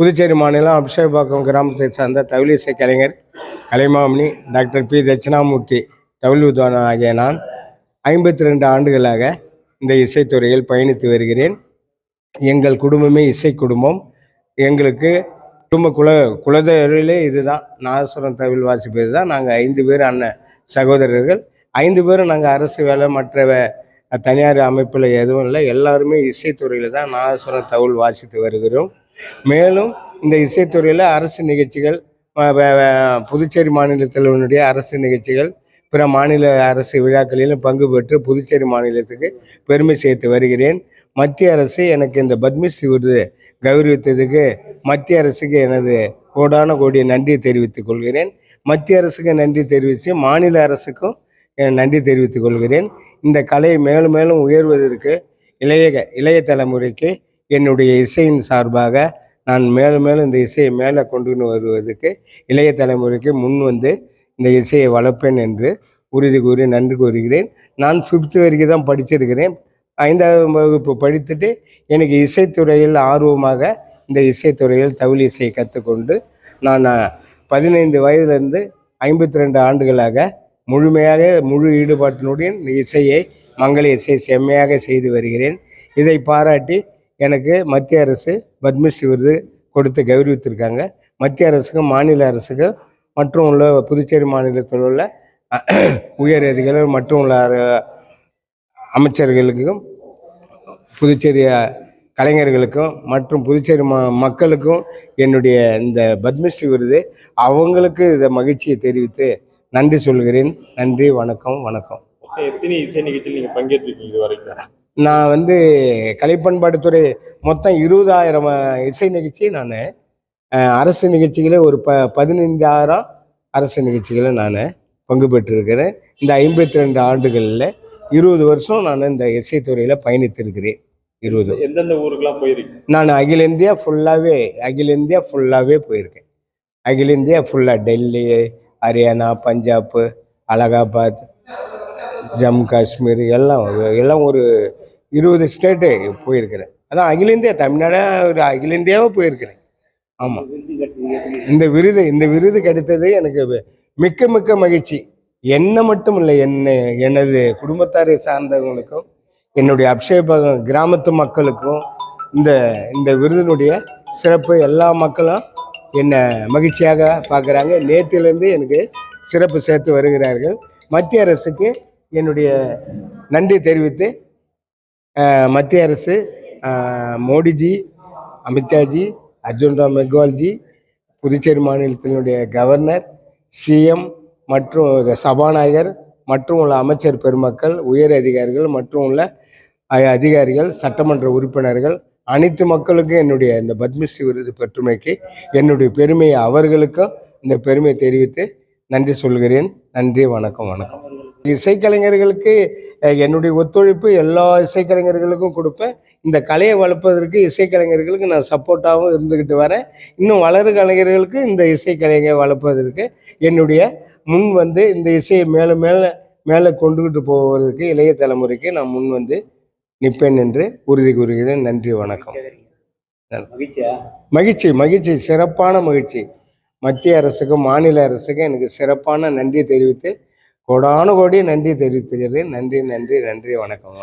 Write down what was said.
புதுச்சேரி மாநிலம் அபிஷேகபாக்கம் கிராமத்தை சார்ந்த தவிலிசை கலைஞர் கலைமாமணி டாக்டர் பி. தட்சிணாமூர்த்தி தவில் வித்வான் ஆகிய நான் ஐம்பத்தி ரெண்டு ஆண்டுகளாக இந்த இசைத்துறையில் பயணித்து வருகிறேன். எங்கள் குடும்பமே இசை குடும்பம். எங்களுக்கு குடும்ப குல குலதெய்வங்களே இதுதான். நாதஸ்வரம் தவில் வாசிப்பது தான். நாங்கள் ஐந்து பேர் அண்ணன் சகோதரர்கள். ஐந்து பேரும் நாங்கள் அரசு வேலை மற்ற வே- தனியார் அமைப்பில் எதுவும் இல்லை. எல்லாருமே இசைத்துறையில் தான் நாதஸ்வரம் தவில் வாசித்து வருகிறோம். மேலும் இந்த இசைத்துறையில் அரசு நிகழ்ச்சிகள் புதுச்சேரி மாநிலத்தினுடைய அரசு நிகழ்ச்சிகள் பிற மாநில அரசு விழாக்களிலும் பங்கு பெற்று புதுச்சேரி மாநிலத்துக்கு பெருமை சேர்த்து வருகிறேன். மத்திய அரசு எனக்கு இந்த பத்மஸ்ரீ விருது கௌரவித்ததுக்கு மத்திய அரசுக்கு எனது கோடான கோடிய நன்றி தெரிவித்துக் கொள்கிறேன். மத்திய அரசுக்கு நன்றி தெரிவித்து மாநில அரசுக்கும் நன்றி தெரிவித்துக் கொள்கிறேன். இந்த கலை மேலும் மேலும் உயர்வதற்கு இளைய இளைய தலைமுறைக்கு என்னுடைய இசையின் சார்பாக நான் மேலும் மேலும் இந்த இசையை மேலே கொண்டு வருவதற்கு இளைய தலைமுறைக்கு முன் வந்து இந்த இசையை வளர்ப்பேன் என்று உறுதி கூறி நன்றி கூறுகிறேன். நான் ஃபிஃப்த்து வரைக்கும் தான் படிச்சிருக்கிறேன். ஐந்தாவது வகுப்பு படித்துட்டு எனக்கு இசைத்துறையில் ஆர்வமாக இந்த இசைத்துறையில் தவில் இசையை கற்றுக்கொண்டு நான் பதினைந்து வயதிலிருந்து ஐம்பத்தி ரெண்டு ஆண்டுகளாக முழுமையாக முழு ஈடுபாட்டினுடன் இந்த இசையை மங்கள இசை செம்மையாக செய்து வருகிறேன். இதை பாராட்டி எனக்கு மத்திய அரசு பத்மஸ்ரீ விருது கொடுத்து கௌரவித்திருக்காங்க. மத்திய அரசுக்கும் மாநில அரசுக்கும் மற்றும் உள்ள புதுச்சேரி மாநிலத்தில் உள்ள உயர் அதிகாரிகள் மற்றும் உள்ள அமைச்சர்களுக்கும் புதுச்சேரி கலைஞர்களுக்கும் மற்றும் புதுச்சேரி ம மக்களுக்கும் என்னுடைய இந்த பத்மஸ்ரீ விருது. அவங்களுக்கு இதை மகிழ்ச்சியை தெரிவித்து நன்றி சொல்கிறேன். நன்றி வணக்கம் வணக்கம். எத்தனை இசை நிகழ்ச்சியில் நீங்கள் பங்கேற்றிருக்கீங்க இது வரைக்கும் நான் வந்து கலைப்பண்பாட்டுத்துறை மொத்தம் இருபதாயிரம் இசை நிகழ்ச்சி நான் அரசு நிகழ்ச்சிகளே ஒரு ப பதினைந்தாயிரம் அரசு நிகழ்ச்சிகளை நான் பங்கு பெற்றிருக்கிறேன். இந்த ஐம்பத்தி ரெண்டு ஆண்டுகளில் இருபது வருஷம் நான் இந்த இசைத்துறையில் பயணித்திருக்கிறேன். இருபது. எந்தெந்த ஊருக்கெல்லாம் போயிருக்கீங்க? நான் அகில இந்தியா ஃபுல்லாகவே அகில இந்தியா ஃபுல்லாகவே போயிருக்கேன். அகில இந்தியா ஃபுல்லாக டெல்லி ஹரியானா பஞ்சாப் அலகாபாத் ஜம்மு காஷ்மீர் எல்லாம் எல்லாம் ஒரு இருபது ஸ்டேட்டு போயிருக்கிறேன். அதான் அகில இந்தியா தமிழ்நாடு ஒரு அகில இந்தியாவாக போயிருக்கிறேன். ஆமாம் இந்த விருது இந்த விருது கிடைத்தது எனக்கு மிக்க மிக்க மகிழ்ச்சி. என்ன மட்டும் இல்லை என்ன எனது குடும்பத்தாரை சார்ந்தவங்களுக்கும் என்னுடைய அபிஷேகம் கிராமத்து மக்களுக்கும் இந்த இந்த விருதினுடைய சிறப்பு எல்லா மக்களும் என்னை மகிழ்ச்சியாக பார்க்குறாங்க. நேத்திலிருந்து எனக்கு சிறப்பு சேர்த்து வருகிறார்கள். மத்திய அரசுக்கு என்னுடைய நன்றி தெரிவித்து மத்திய அரசு மோடிஜி அமித்ஷாஜி அர்ஜுன் ராம் மெக்வால்ஜி புதுச்சேரி மாநிலத்தினுடைய கவர்னர் சிஎம் மற்றும் சபாநாயகர் மற்றும் உள்ள அமைச்சர் பெருமக்கள் உயர் அதிகாரிகள் மற்றும் உள்ள அதிகாரிகள் சட்டமன்ற உறுப்பினர்கள் அனைத்து மக்களுக்கும் என்னுடைய இந்த பத்மஸ்ரீ விருது பெற்றுமைக்கு என்னுடைய பெருமையை அவர்களுக்கும் இந்த பெருமையை தெரிவித்து நன்றி சொல்கிறேன். நன்றி வணக்கம் வணக்கம். இசைக்கலைஞர்களுக்கு என்னுடைய ஒத்துழைப்பு எல்லா இசைக்கலைஞர்களுக்கும் கொடுப்பேன். இந்த கலையை வளர்ப்பதற்கு இசைக்கலைஞர்களுக்கு நான் சப்போர்ட்டாகவும் இருந்துக்கிட்டு வரேன். இன்னும் வளரும் கலைஞர்களுக்கு இந்த இசைக்கலைஞர் வளர்ப்பதற்கு என்னுடைய முன் வந்து இந்த இசையை மேலே மேலே மேலே கொண்டுகிட்டு போவதற்கு இளைய தலைமுறைக்கு நான் முன் வந்து நிற்பேன் என்று உறுதி கூறுகிறேன். நன்றி வணக்கம். மகிழ்ச்சி மகிழ்ச்சி சிறப்பான மகிழ்ச்சி. மத்திய அரசுக்கும் மாநில அரசுக்கும் எனக்கு சிறப்பான நன்றி தெரிவித்து கோடானு கோடி நன்றி தெரிவித்துக்கிறேன் நன்றி நன்றி நன்றி வணக்கம்.